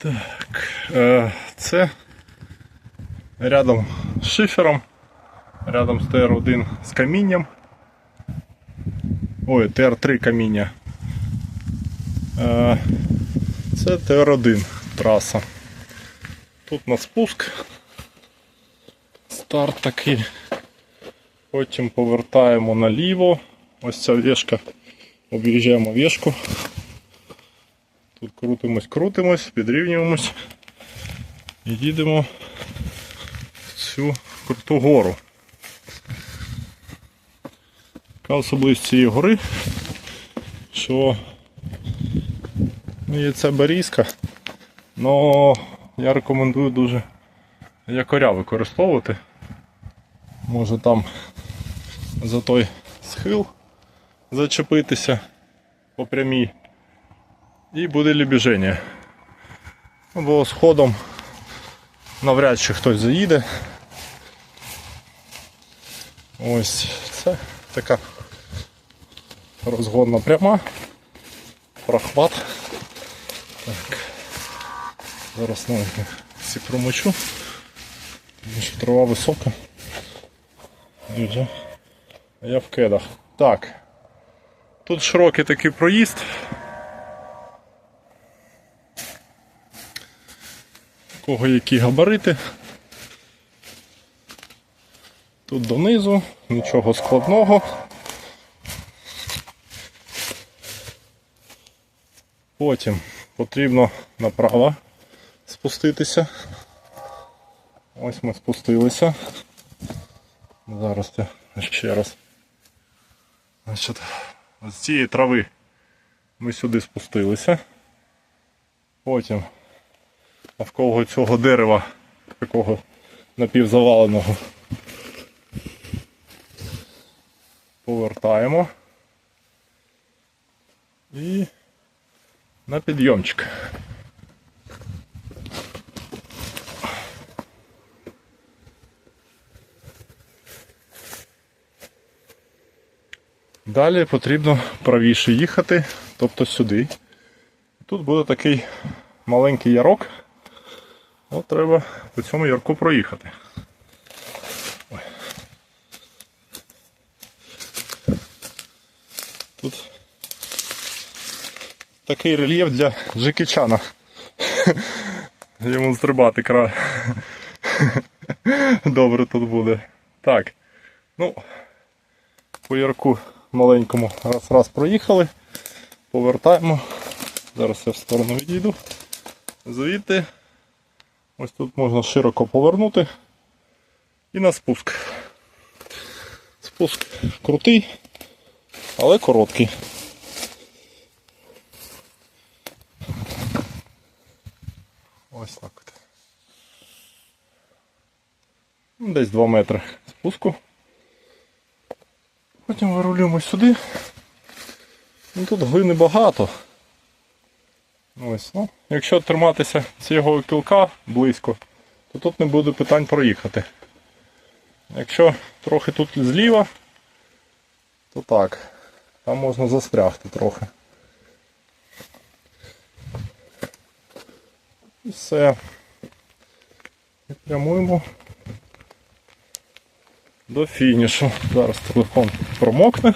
Так, е, це рядом з шифером, рядом з ТР-1 з камінням. Ой, ТР-3 каміння. Е, це ТР-1 траса. Тут на спуск. Старт такий. Потім повертаємо наліво. Ось ця вішка. Об'їжджаємо вішку. Тут крутимось, крутимось, підрівнюємось і їдемо в цю круту гору. Яка особливість цієї гори, що ну, є ця берізка, але я рекомендую дуже якоря використовувати. Може там за той схил зачепитися по прямій і буде лібіження. Бо сходом навряд чи хтось заїде. Ось це така розгонна пряма, прохват. Так. Зараз ноги всі промочу, тому що трава висока. І вже я в кедах. Так. Тут широкий такий проїзд. Кого які габарити. Тут донизу, нічого складного. Потім потрібно направо спуститися. Ось ми спустилися. Зараз я ще раз. Значить, з цієї трави ми сюди спустилися. Потім навколо цього дерева, такого напівзаваленого, повертаємо і на підйомчик. Далі потрібно правіше їхати, тобто сюди. Тут буде такий маленький ярок. От треба по цьому ярку проїхати. Тут такий рельєф для Джекічана. Йому стрибати край. Добре тут буде. Так. Ну, по ярку маленькому раз-раз проїхали. Повертаємо. Зараз я в сторону відійду. Звідти. Ось тут можна широко повернути. І на спуск. Спуск крутий, але короткий. Ось так. Ну, Десь 2 метри спуску. Потім вирулюємо сюди. Ну, Тут глини багато. Ось, ну, якщо триматися цього кілка близько, то тут не буде питань проїхати. Якщо трохи тут зліва, то так, там можна застрягти трохи. І все. І прямуємо до фінішу. Зараз телефон промокне.